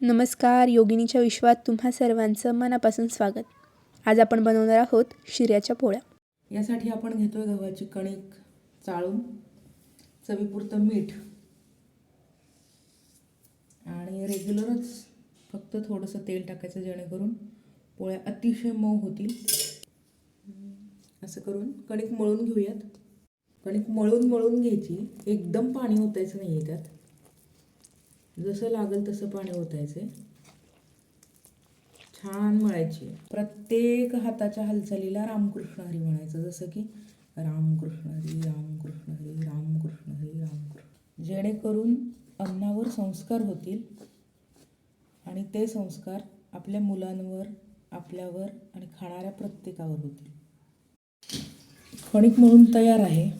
नमस्कार योगिनीच्या विश्वात तुम्हा सर्वांचं मनापासून स्वागत. आज आपण बनवणार आहोत शिऱ्याच्या पोळ्या. यासाठी आपण घेतोय गव्हाची कणिक चाळून चवीपुरतं मीठ आणि रेग्युलरच फक्त थोडंसं तेल टाकायचं जेणेकरून पोळ्या अतिशय मऊ होतील. असं करून कणिक मळून घेऊयात. कणिक मळून मळून घ्यायची. एकदम पाणी ओतायचं नाही आहे त्यात. जसं लागेल तसं पाणी ओतायचं छान मळायची प्रत्येक हाताच्या हालचालीला रामकृष्ण हरी म्हणायचं. जसं की रामकृष्ण हरी रामकृष्ण हरी रामकृष्ण हरी रामकृष्ण. जेणेकरून अन्नावर संस्कार होतील आणि ते संस्कार आपल्या मुलांवर आपल्यावर आणि खाणाऱ्या प्रत्येकावर होतील. कणिक म्हणून तयार आहे.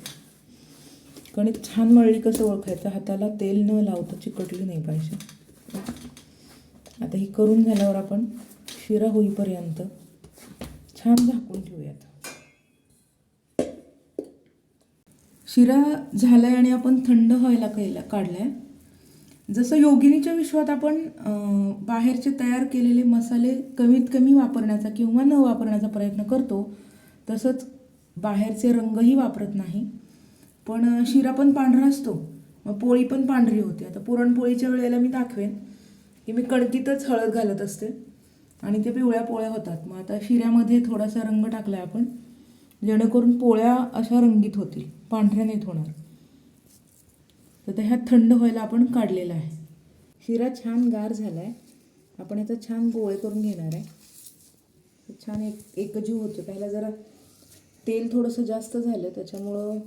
कणिक छान मळली कसं ओळखायचं? हाताला तेल न लावता चिकटली नाही पाहिजे. आता ही करून झाल्यावर आपण शिरा होईपर्यंत छान झाकून ठेवूयात. शिरा झाला आहे आणि आपण थंड व्हायला क काढला आहे जसं योगिनीच्या विश्वात आपण बाहेरचे तयार केलेले मसाले कमीत कमी वापरण्याचा किंवा न वापरण्याचा प्रयत्न करतो तसंच बाहेरचे रंगही वापरत नाही. पण शिरा पण पांढरा असतो. मग पोळी पण पांढरी होते. आता पुरणपोळीच्या वेळेला मी दाखवेन की मी कणकीतच हळद घालत असते आणि ते पिवळ्या पोळ्या होतात. मग आता शिऱ्यामध्ये थोडासा रंग टाकला आपण. जेणेकरून पोळ्या अशा रंगीत होतील. पांढऱ्या नाहीत होणार. तर त्या ह्यात थंड व्हायला आपण काढलेला आहे. शिरा छान गार झाला आहे आपण याचा छान गोळे करून घेणार आहे. छान एक एकजीव होतो पहिला जरा तेल थोडंसं जास्त झालं त्याच्यामुळं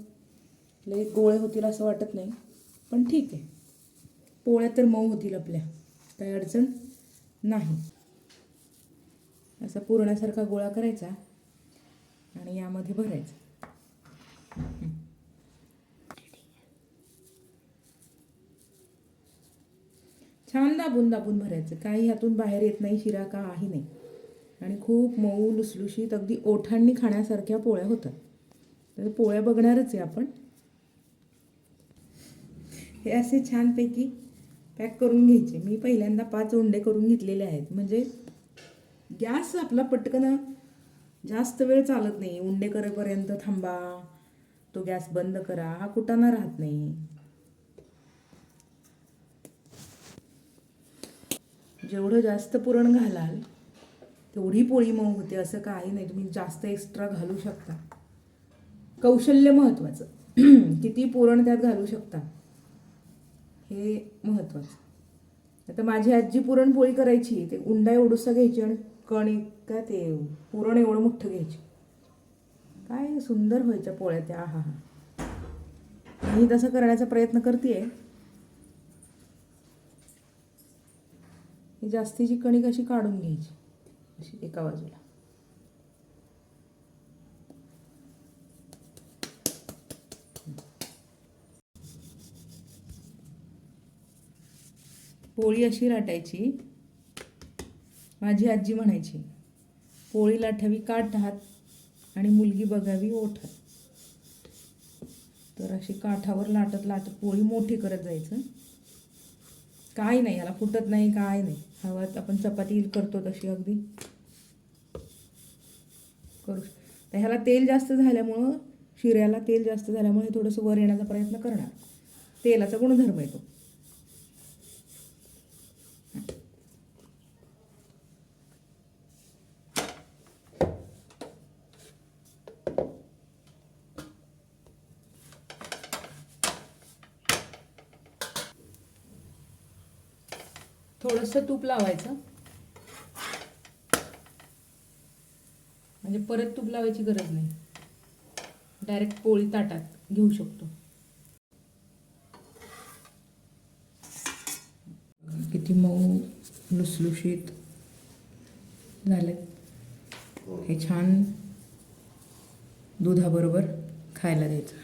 लई गोळे होतील असं वाटत नाही. पण ठीक आहे. पोळ्या तर मऊ होतील आपल्या. काही अडचण नाही. असा पुरण्यासारखा गोळा करायचा आणि यामध्ये भरायचा. छान दाबून दाबून भरायचं. काही ह्यातून बाहेर येत नाही शिरा काही नाही. आणि खूप मऊ लुसलुशीत अगदी ओठांनी खाण्यासारख्या पोळ्या होतात. तर पोळ्या बघणारच आहे आपण. हे असे छानपैकी पॅक करून घ्यायचे. मी पहिल्यांदा पाच उंडे करून घेतलेले आहेत. म्हणजे गॅस आपला पटकन जास्त वेळ चालत नाही. उंडे करेपर्यंत थांबा. तो गॅस बंद करा. हा कुटाणा राहत नाही. जेवढं जास्त पुरण घालाल तेवढी पोळी मऊ होते. असं काही नाही. तुम्ही जास्त एक्स्ट्रा घालू शकता. कौशल्य महत्त्वाचं किती पुरण त्यात घालू शकता. हे महत्त्वाचं आता माझी आजी पुरणपोळी करायची ते उंडा एवढूसा घ्यायची आणि कणिक काय ते पुरण एवढं मोठं घ्यायची. काय सुंदर व्हायच्या पोळ्या त्या हा हा. मी तसं करण्याचा प्रयत्न करते जास्तीची कणिक अशी काढून घ्यायची अशी एका बाजूला. पोळी अशी लाटायची. माझी आजी म्हणायची पोळी लाटावी काठ हात आणि मुलगी बघावी ओठात तर अशी काठावर लाटत लाटत पोळी मोठी करत जायचं. काय नाही याला फुटत नाही काय नाही. हवात आपण चपाती करतो तशी अगदी. करू तर ह्याला तेल जास्त झाल्यामुळं शिऱ्याला तेल जास्त झाल्यामुळे हे थोडंसं वर येण्याचा प्रयत्न करणार. तेलाचा गुणधर्म येतो थोडंसं तूप लावायचं. म्हणजे परत तूप लावायची गरज नाही. डायरेक्ट पोळी ताटात घेऊ शकतो. किती मऊ लुसलुशीत झाले हे छान दुधाबरोबर खायला द्यायचं.